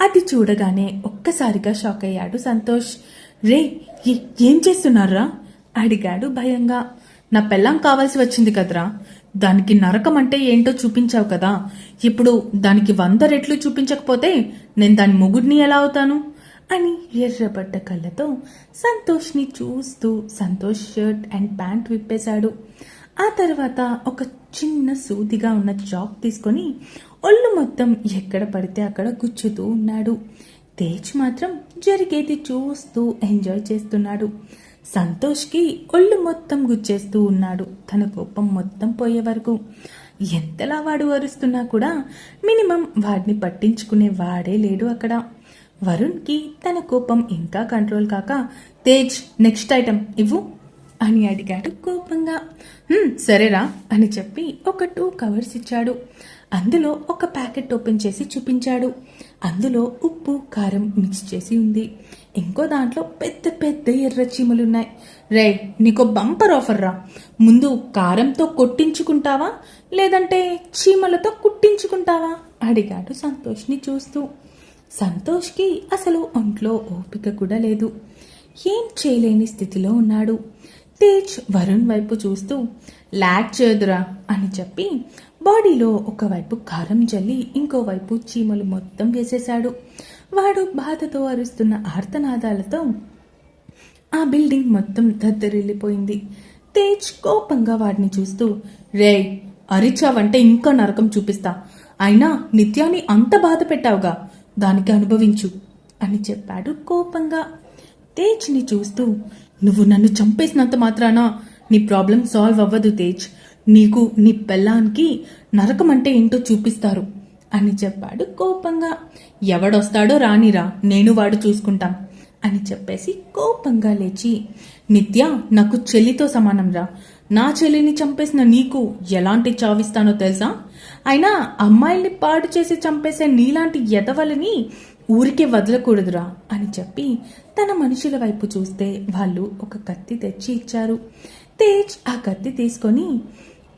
అది చూడగానే ఒక్కసారిగా షాక్ అయ్యాడు సంతోష్. రే ఏం చేస్తున్నారా అడిగాడు భయంగా. నా పెళ్ళం కావాల్సి వచ్చింది కదరా. దానికి నరకం అంటే ఏంటో చూపించావు కదా. ఇప్పుడు దానికి వంద రెట్లు చూపించకపోతే నేను దాని మొగుడిని ఎలా అవుతాను? అని ఎర్రబడ్డ కళ్ళతో సంతోష్ని చూస్తూ సంతోష్ షర్ట్ అండ్ ప్యాంట్ విప్పేశాడు. ఆ తర్వాత ఒక చిన్న సూదిగా ఉన్న చాక్ తీసుకొని ఒళ్ళు మొత్తం ఎక్కడ పడితే అక్కడ గుచ్చుతూ ఉన్నాడు. తేజ్ మాత్రం జరిగేది చూస్తూ ఎంజాయ్ చేస్తున్నాడు. సంతోష్కి ఒళ్ళు మొత్తం గుచ్చేస్తూ ఉన్నాడు. తన కోపం మొత్తం పోయే వరకు. ఎంతలా వాడు అరుస్తున్నా కూడా మినిమం వాడిని పట్టించుకునే వాడే లేడు అక్కడ. వరుణ్కి తన కోపం ఇంకా కంట్రోల్ కాక తేజ్ నెక్స్ట్ ఐటమ్ ఇవ్వు. అని అడిగాడు కోపంగా. సరేరా అని చెప్పి ఒక టూ కవర్స్ ఇచ్చాడు. అందులో ఒక ప్యాకెట్ ఓపెన్ చేసి చూపించాడు. అందులో ఉప్పు కారం మిక్స్ చేసి ఉంది. ఇంకో దాంట్లో పెద్ద పెద్ద ఎర్ర చీమలున్నాయి. రే నీకు బంపర్ ఆఫర్ రా ముందు కారంతో కొట్టించుకుంటావా? లేదంటే చీమలతో కుట్టించుకుంటావా? అడిగాడు సంతోష్ని చూస్తూ. సంతోష్కి అసలు ఒంట్లో ఓపిక కూడా లేదు. ఏం చేయలేని స్థితిలో ఉన్నాడు. తేజ్ వరుణ్ వైపు చూస్తూ లాక్ చేదురా అని చెప్పి బాడీలో ఒకవైపు కారం జల్లి ఇంకోవైపు చీమలు మొత్తం వేసేశాడు. వాడు బాధతో అరుస్తున్న ఆర్తనాదాలతో ఆ బిల్డింగ్ మొత్తం దద్దరిల్లిపోయింది. తేజ్ కోపంగా వాడిని చూస్తూ రే అరిచావంటే ఇంకా నరకం చూపిస్తా. అయినా నిత్యాన్ని అంత బాధ పెట్టావుగా. దానికి అనుభవించు అని చెప్పాడు కోపంగా. తేజ్ని చూస్తూ నువ్వు నన్ను చంపేసినంత మాత్రాన నీ ప్రాబ్లం సాల్వ్ అవ్వదు తేజ్. నీకు నీ పెళ్ళానికి నరకం అంటే ఏంటో చూపిస్తారు అని చెప్పాడు కోపంగా. ఎవడొస్తాడో రానిరా నేను వాడు చూసుకుంటాం అని చెప్పేసి కోపంగా లేచి నిత్య నాకు చెల్లితో సమానం రా నా చెల్లిని చంపేసిన నీకు ఎలాంటి చావిస్తానో తెలుసా? అయినా అమ్మాయిల్ని పాడు చేసి చంపేసే నీలాంటి ఎదవలని ఊరికే వదలకూడదురా అని చెప్పి తన మనుషుల వైపు చూస్తే వాళ్ళు ఒక కత్తి తెచ్చి ఇచ్చారు. తేజ్ ఆ కత్తి తీసుకొని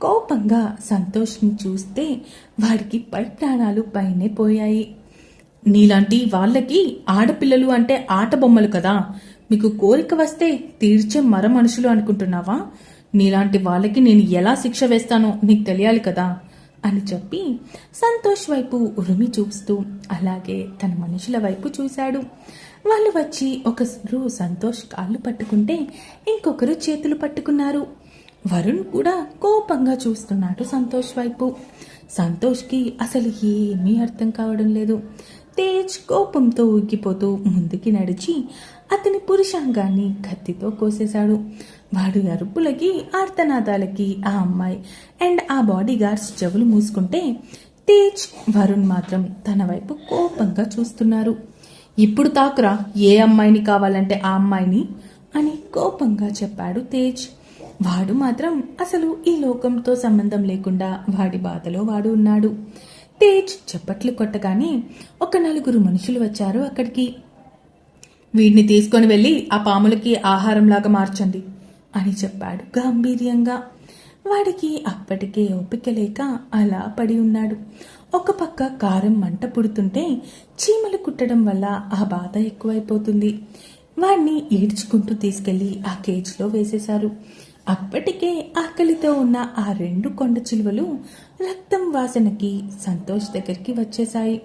కోపంగా సంతోష్ని చూస్తే వాడికి పై ప్రాణాలు పైనే పోయాయి. నీలాంటి వాళ్ళకి ఆడపిల్లలు అంటే ఆట బొమ్మలు కదా. మీకు కోరిక వస్తే తీర్చే మర మనుషులు అనుకుంటున్నావా? నీలాంటి వాళ్ళకి నేను ఎలా శిక్ష వేస్తానో నీకు తెలియాలి కదా. అని చెప్పి సంతోష్ వైపు ఉరిమి చూస్తూ అలాగే తన మనుషుల వైపు చూశాడు. వాళ్ళు వచ్చి ఒకరు సంతోష్ కాళ్ళు పట్టుకుంటే ఇంకొకరు చేతులు పట్టుకున్నారు. వరుణ్ కూడా కోపంగా చూస్తున్నాడు సంతోష్ వైపు. సంతోష్కి అసలు ఏమీ అర్థం కావడం లేదు. తేజ్ కోపంతో ఊగిపోతూ ముందుకి నడిచి అతని పురుషాంగాన్ని కత్తితో కోసేశాడు. వాడు అరుపులకి ఆర్తనాదాలకి ఆ అమ్మాయి అండ్ ఆ బాడీ గార్డ్స్ చెవులు మూసుకుంటే తేజ్ వరుణ్ మాత్రం తన వైపు కోపంగా చూస్తున్నారు. ఇప్పుడు తాకురా ఏ అమ్మాయిని కావాలంటే ఆ అమ్మాయిని? అని కోపంగా చెప్పాడు తేజ్. వాడు మాత్రం అసలు ఈ లోకంతో సంబంధం లేకుండా వాడి బాధలో వాడు ఉన్నాడు. తేజ్ చప్పట్లు కొట్టగానే ఒక నలుగురు మనుషులు వచ్చారు అక్కడికి. వీడిని తీసుకొని వెళ్ళి ఆ పాములకి ఆహారంలాగా మార్చండి. అని చెప్పాడు. గాంభీర్యంగా. వాడికి అప్పటికే ఓపిక లేక అలా పడి ఉన్నాడు. ఒక పక్క కారం మంట పుడుతుంటే చీమలు కుట్టడం వల్ల ఆ బాధ ఎక్కువైపోతుంది. వాడిని ఈడ్చుకుంటూ తీసుకెళ్ళి ఆ కేజ్లో వేసేశారు. అప్పటికే ఆకలితో ఉన్న ఆ రెండు కొండ చిలువలు రక్తం వాసనకి సంతోష్ దగ్గరికి వచ్చేశాయి.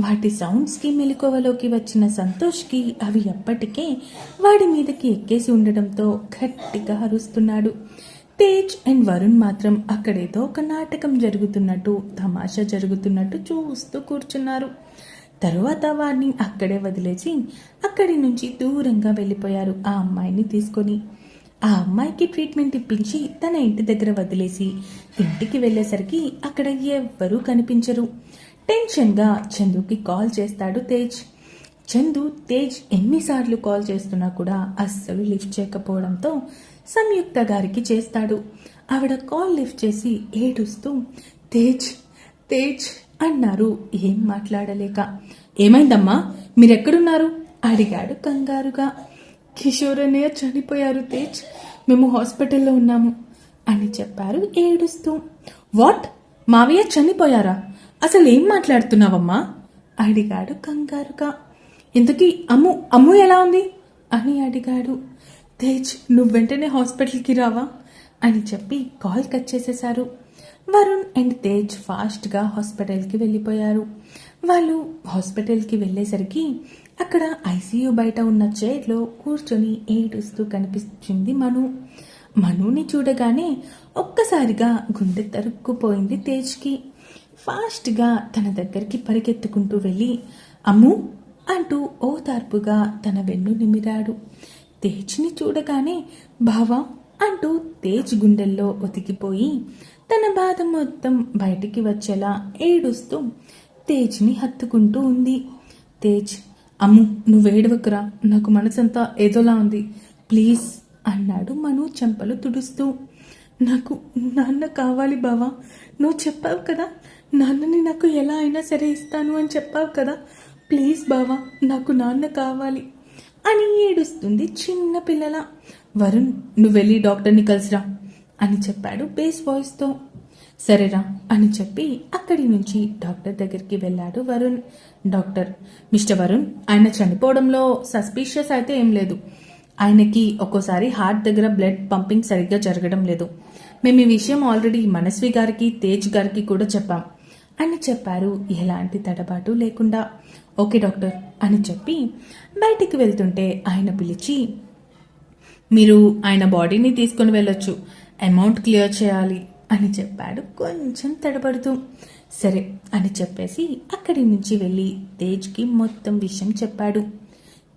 వాటి సౌండ్స్కి మెలకువలోకి వచ్చిన సంతోష్కి అవి అప్పటికే వాడి మీదకి ఎక్కేసి ఉండడంతో గట్టిగా అరుస్తున్నాడు. తేజ్ అండ్ వరుణ్ మాత్రం అక్కడేదో ఒక నాటకం జరుగుతున్నట్టు తమాషా జరుగుతున్నట్టు చూస్తూ కూర్చున్నారు. తరువాత వారిని అక్కడే వదిలేసి అక్కడి నుంచి దూరంగా వెళ్ళిపోయారు ఆ అమ్మాయిని తీసుకొని. ఆ అమ్మాయికి ట్రీట్మెంట్ ఇప్పించి తన ఇంటి దగ్గర వదిలేసి ఇంటికి వెళ్ళేసరికి అక్కడ ఎవ్వరూ కనిపించరు. టెన్షన్గా చందుకి కాల్ చేస్తాడు తేజ్. చందు తేజ్ ఎన్నిసార్లు కాల్ చేస్తున్నా కూడా అస్సలు లిఫ్ట్ చేయకపోవడంతో సంయుక్త గారికి చేస్తాడు. ఆవిడ కాల్ లిఫ్ట్ చేసి ఏడుస్తూ తేజ్ తేజ్ అన్నారు. ఏం మాట్లాడలేక. ఏమైందమ్మా? మీరెక్కడున్నారు? అడిగాడు కంగారుగా. కిషోర్ అన్నయ్య చనిపోయారు తేజ్. మేము హాస్పిటల్లో ఉన్నాము అని చెప్పారు ఏడుస్తూ. వాట్? మావయ్య చనిపోయారా? అసలు ఏం మాట్లాడుతున్నావమ్మా? అడిగాడు కంగారుగా. ఇంతకీ అమ్ము అమ్ము ఎలా ఉంది? అని అడిగాడు. తేజ్ నువ్వు వెంటనే హాస్పిటల్కి రావా? అని చెప్పి కాల్ కట్ చేసేశారు. వరుణ్ అండ్ తేజ్ ఫాస్ట్గా హాస్పిటల్కి వెళ్ళిపోయారు. వాళ్ళు హాస్పిటల్కి వెళ్ళేసరికి అక్కడ ఐసీయూ బయట ఉన్న చైర్లో కూర్చొని ఏడుస్తూ కనిపించింది మను. మనుని చూడగానే ఒక్కసారిగా గుండె తరుక్కుపోయింది తేజ్కి. ఫాస్ట్గా తన దగ్గరికి పరిగెత్తుకుంటూ వెళ్ళి అమ్ము అంటూ ఓ తార్పుగా తన వెన్ను నిమిరాడు. తేజ్ని చూడగానే భావ అంటూ తేజ్ గుండెల్లో ఒతికిపోయి తన బాధ మొత్తం బయటికి వచ్చేలా ఏడుస్తూ తేజ్ని హత్తుకుంటూ ఉంది. తేజ్ అమ్ము నువ్వేడవకురా నాకు మనసంతా ఏదోలా ఉంది. ప్లీజ్ అన్నాడు మను చెంపలు తుడుస్తూ. నాకు నాన్న కావాలి బావా నువ్వు చెప్పావు కదా నాన్నని నాకు ఎలా అయినా సరే ఇస్తాను అని చెప్పావు కదా. ప్లీజ్ బావా నాకు నాన్న కావాలి అని ఏడుస్తుంది చిన్న పిల్లల. వరుణ్ నువ్వు వెళ్ళి డాక్టర్ని కలిసిరా అని చెప్పాడు బేస్ వాయిస్తో. సరేరా అని చెప్పి అక్కడి నుంచి డాక్టర్ దగ్గరికి వెళ్ళాడు వరుణ్. డాక్టర్ మిస్టర్ వరుణ్ ఆయన చనిపోవడంలో సస్పీషియస్ అయితే ఏం లేదు. ఆయనకి ఒక్కోసారి హార్ట్ దగ్గర బ్లడ్ పంపింగ్ సరిగ్గా జరగడం లేదు. మేము ఈ విషయం ఆల్రెడీ మనస్వి గారికి తేజ్ గారికి కూడా చెప్పాం. అని చెప్పారు. ఎలాంటి తడబాటు లేకుండా. ఓకే డాక్టర్ అని చెప్పి బయటికి వెళ్తుంటే ఆయన పిలిచి మీరు ఆయన బాడీని తీసుకొని వెళ్ళొచ్చు. అమౌంట్ క్లియర్ చేయాలి అని చెప్పాడు. కొంచెం తడబడుతూ. సరే అని చెప్పేసి అక్కడి నుంచి వెళ్ళి తేజ్కి మొత్తం విషయం చెప్పాడు.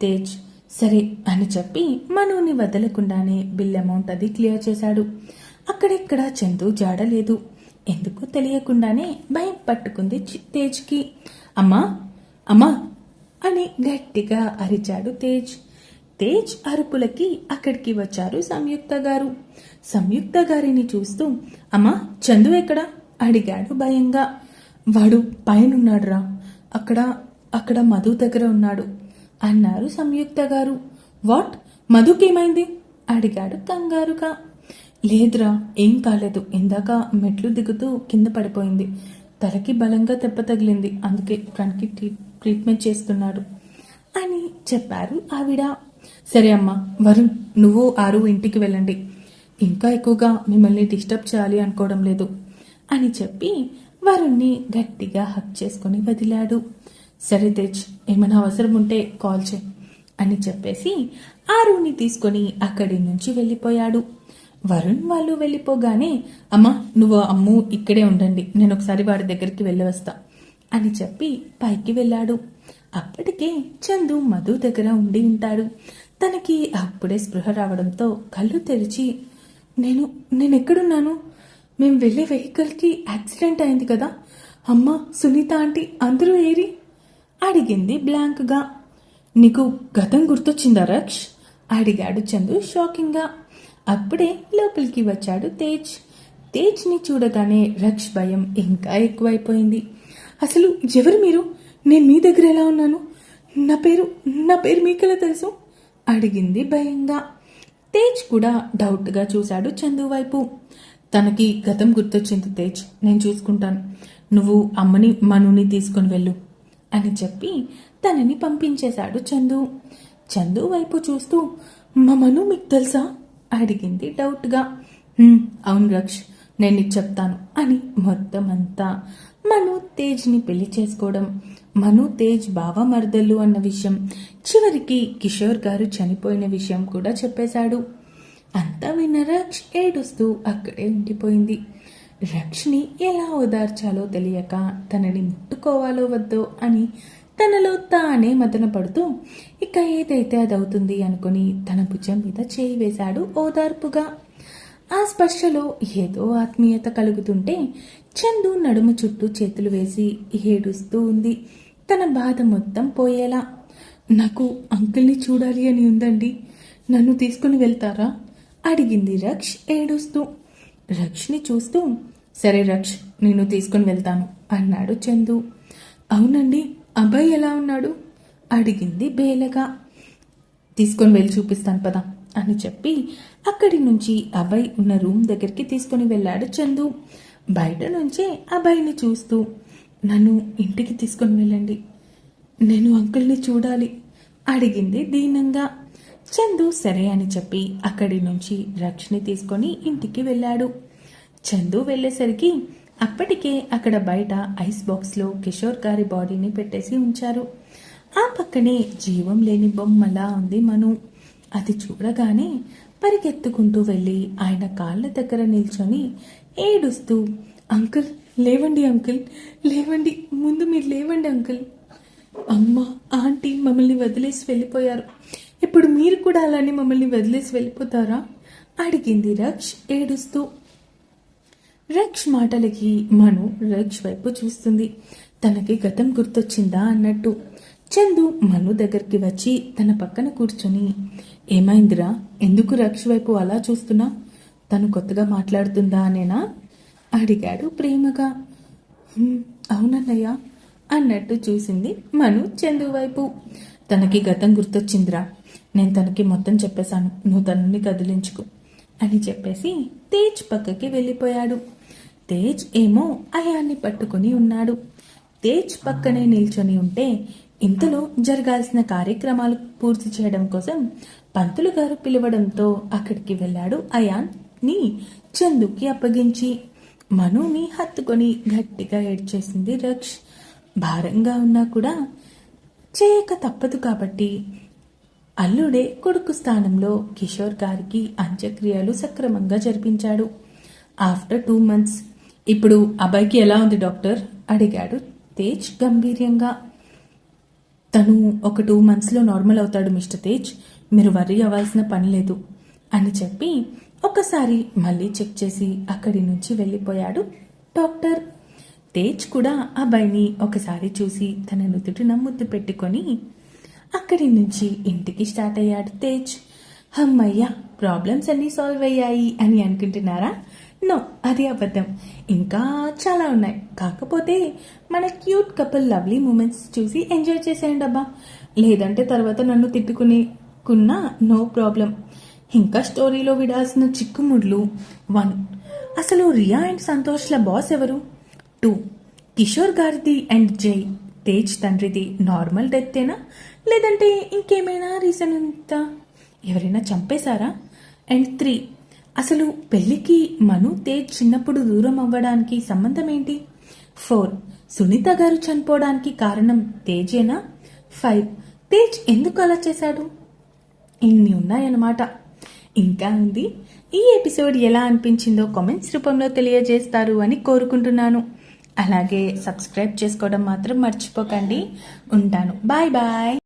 తేజ్ సరే అని చెప్పి మనోని వదలకుండానే బిల్ అమౌంట్ అది క్లియర్ చేశాడు. అక్కడెక్కడ చందు జాడలేదు ఎందుకో తెలియకుండానే భయం పట్టుకుంది చి- తేజ్కి. అమ్మా అమ్మా అని గట్టిగా అరిచాడు తేజ్. తేజ్ అరుపులకి అక్కడికి వచ్చారు సంయుక్త గారు. సంయుక్త గారిని చూస్తూ అమ్మా చందు ఎక్కడ? అడిగాడు భయంగా. వాడు పైనున్నాడురా. అక్కడ అక్కడ మధు దగ్గర ఉన్నాడు అన్నారు సంయుక్త గారు. వాట్? మధుకేమైంది? అడిగాడు కంగారుగా. లేదురా ఏం కాలేదు. ఇందాక మెట్లు దిగుతూ కింద పడిపోయింది. తలకి బలంగా దెబ్బ తగిలింది. అందుకే ఫ్రంట్కి ట్రీ- ట్రీట్మెంట్ చేస్తున్నాడు. అని చెప్పారు ఆవిడ. సరే అమ్మా వరుణ్ నువ్వు ఆరు ఇంటికి వెళ్ళండి. ఇంకా ఎక్కువగా మిమ్మల్ని డిస్టర్బ్ చేయాలి అనుకోవడం లేదు అని చెప్పి వరుణ్ణి గట్టిగా హక్ చేసుకుని వదిలాడు. సరే తేజ్ ఏమైనా అవసరం ఉంటే కాల్ చేయి అని చెప్పేసి ఆరుని తీసుకొని అక్కడి నుంచి వెళ్ళిపోయాడు. వరుణ్ వాళ్ళు వెళ్ళిపోగానే అమ్మా నువ్వు అమ్ము ఇక్కడే ఉండండి నేను ఒకసారి వాడి దగ్గరికి వెళ్ళి వస్తా అని చెప్పి పైకి వెళ్ళాడు. అప్పటికే చందు మధు దగ్గర ఉండి ఉంటాడు. తనకి అప్పుడే స్పృహ రావడంతో కళ్ళు తెరిచి నేను నేను ఎక్కడున్నాను? మేము వెళ్ళే వెహికల్కి యాక్సిడెంట్ అయింది కదా. అమ్మ సునీత ఆంటీ అందరూ ఏరి? అడిగింది బ్లాంక్గా. నీకు గతం గుర్తొచ్చిందా రక్ష్? అడిగాడు చందు షాకింగ్గా. అప్పుడే లోపలికి వచ్చాడు తేజ్. తేజ్ని చూడగానే రక్ష్ భయం ఇంకా ఎక్కువైపోయింది. అసలు ఎవరు మీరు? నేను మీ దగ్గర ఎలా ఉన్నాను? నా పేరు నా పేరు మీకెలా తెలుసు? అడిగింది భయంగా. తేజ్ కూడా డౌట్గా చూశాడు చందు వైపు. తనకి గతం గుర్తొచ్చింది తేజ్. నేను చూసుకుంటాను. నువ్వు అమ్మని మనుని తీసుకుని వెళ్ళు అని చెప్పి తనని పంపించేశాడు చందు. చందు వైపు చూస్తూ మా మను మీకు తెలుసా? అడిగింది డౌట్గా. అవును రక్ష్ నేను నీకు చెప్తాను అని మొత్తం అంతా మను తేజ్ని పెళ్ళి చేసుకోవడం మను తేజ్ బావ మరదళ్ళు అన్న విషయం చివరికి కిషోర్ గారు చనిపోయిన విషయం కూడా చెప్పేశాడు. అంతా విన్న రక్ష్ ఏడుస్తూ అక్కడే ఉండిపోయింది. రక్షిని ఎలా ఓదార్చాలో తెలియక తనని ముట్టుకోవాలో వద్దో అని తనలో తానే మదన పడుతూ ఇక ఏదైతే అది అవుతుంది అనుకుని తన భుజం మీద చేయి వేశాడు ఓదార్పుగా ఆ స్పర్శలో ఏదో ఆత్మీయత కలుగుతుంటే చందు నడుము చుట్టూ చేతులు వేసి ఏడుస్తూ ఉంది. తన బాధ మొత్తం పోయేలా. నాకు అంకుల్ని చూడాలి అని ఉందండి. నన్ను తీసుకుని వెళ్తారా? అడిగింది రక్ష్ ఏడుస్తూ. రక్షని చూస్తూ సరే రక్ష్ నేను తీసుకుని వెళ్తాను అన్నాడు చందు. అవునండి అబ్బాయి ఎలా ఉన్నాడు? అడిగింది బేలగా. తీసుకొని వెళ్ళి చూపిస్తాను పదా అని చెప్పి అక్కడి నుంచి అబ్బాయి ఉన్న రూమ్ దగ్గరికి తీసుకొని వెళ్ళాడు చందు. బయట నుంచే అబ్బాయిని చూస్తూ నన్ను ఇంటికి తీసుకొని వెళ్ళండి నేను అంకుల్ని చూడాలి అడిగింది దీనంగా. చందు సరే అని చెప్పి అక్కడి నుంచి రక్షని తీసుకొని ఇంటికి వెళ్ళాడు. చందు వెళ్ళేసరికి అప్పటికే అక్కడ బయట ఐస్ బాక్స్లో కిషోర్ గారి బాడీని పెట్టేసి ఉంచారు. ఆ పక్కనే జీవం లేని బొమ్మలా ఉంది మను. అది చూడగానే పరిగెత్తుకుంటూ వెళ్ళి ఆయన కాళ్ళ దగ్గర నిల్చొని ఏడుస్తూ అంకుల్ లేవండి అంకుల్ లేవండి ముందు మీరు లేవండి అంకుల్. అమ్మ ఆంటీ మమ్మల్ని వదిలేసి వెళ్ళిపోయారు. ఇప్పుడు మీరు కూడా అలానే మమ్మల్ని వదిలేసి వెళ్ళిపోతారా? అడిగింది రక్ష్ ఏడుస్తూ. రక్ష్ మాటలకి మను రక్ష్ వైపు చూస్తుంది. తనకి గతం గుర్తొచ్చిందా అన్నట్టు. చందు మను దగ్గరికి వచ్చి తన పక్కన కూర్చొని ఏమైందిరా? ఎందుకు రక్ష్ వైపు అలా చూస్తున్నా? తను కొత్తగా మాట్లాడుతుందా అనేనా? అడిగాడు ప్రేమగా. అవునన్నయ్య అన్నట్టు చూసింది మను చందు వైపు. తనకి గతం గుర్తొచ్చిందిరా. నేను తనకి మొత్తం చెప్పేశాను. నువ్వు తనని కదిలించుకో అని చెప్పేసి తేజ్ పక్కకి వెళ్ళిపోయాడు. తేజ్ ఏమో అయాన్ని పట్టుకొని ఉన్నాడు. తేజ్ పక్కనే నిల్చొని ఉంటే ఇంతలో జరగాల్సిన కార్యక్రమాలు పూర్తి చేయడం కోసం పంతులు గారు పిలవడంతో అక్కడికి వెళ్ళాడు అయాన్ని చందుకి అప్పగించి మనుని హత్తుకొని గట్టిగా ఏడ్చేసింది రక్ష్. భారంగా ఉన్నా కూడా చేయక తప్పదు కాబట్టి అల్లుడే కొడుకు స్థానంలో కిషోర్ గారికి అంత్యక్రియలు సక్రమంగా జరిపించాడు. ఆఫ్టర్ టూ మంత్స్ ఇప్పుడు అబ్బాయికి ఎలా ఉంది డాక్టర్? అడిగాడు తేజ్ గంభీర్యంగా. తను ఒక టూ మంత్స్లో నార్మల్ అవుతాడు మిస్టర్ తేజ్. మీరు వర్రీ అవ్వాల్సిన పని లేదు అని చెప్పి ఒకసారి మళ్ళీ చెక్ చేసి అక్కడి నుంచి వెళ్ళిపోయాడు డాక్టర్. తేజ్ కూడా అబ్బాయిని ఒకసారి చూసి తన నుదుటిన ముద్దు పెట్టుకొని అక్కడి నుంచి ఇంటికి స్టార్ట్ అయ్యాడు తేజ్. హమ్మయ్య ప్రాబ్లమ్స్ అన్నీ సాల్వ్ అయ్యాయి అని అనుకుంటున్నారా? నో అది అబద్ధం. ఇంకా చాలా ఉన్నాయి. కాకపోతే మన క్యూట్ కపుల్ లవ్లీ మూమెంట్స్ చూసి ఎంజాయ్ చేసేయండి అబ్బా. లేదంటే తర్వాత నన్ను తిట్టుకునేకున్నా నో ప్రాబ్లం. ఇంకా స్టోరీలో విడాల్సిన చిక్కుముడ్లు. వన్. అసలు రియా అండ్ సంతోష్ల బాస్ ఎవరు? టూ. కిషోర్ గారిది అండ్ జై. తేజ్ తండ్రిది నార్మల్ డెత్తేనా లేదంటే ఇంకేమైనా రీజన్ ఉందా? ఎవరైనా చంపేశారా? And three. అసలు పెళ్ళికి మను తేజ్ చిన్నప్పుడు దూరం అవ్వడానికి సంబంధం ఏంటి? ఫోర్. సునీత గారు చనిపోవడానికి కారణం తేజేనా? ఫైవ్. తేజ్ ఎందుకు అలా చేశాడు? ఇన్ని ఉన్నాయన్నమాట. ఇంకా ఉంది. ఈ ఎపిసోడ్ ఎలా అనిపించిందో కామెంట్స్ రూపంలో తెలియజేస్తారు అని కోరుకుంటున్నాను. అలాగే సబ్స్క్రైబ్ చేసుకోవడం మాత్రం మర్చిపోకండి. ఉంటాను. Bye bye.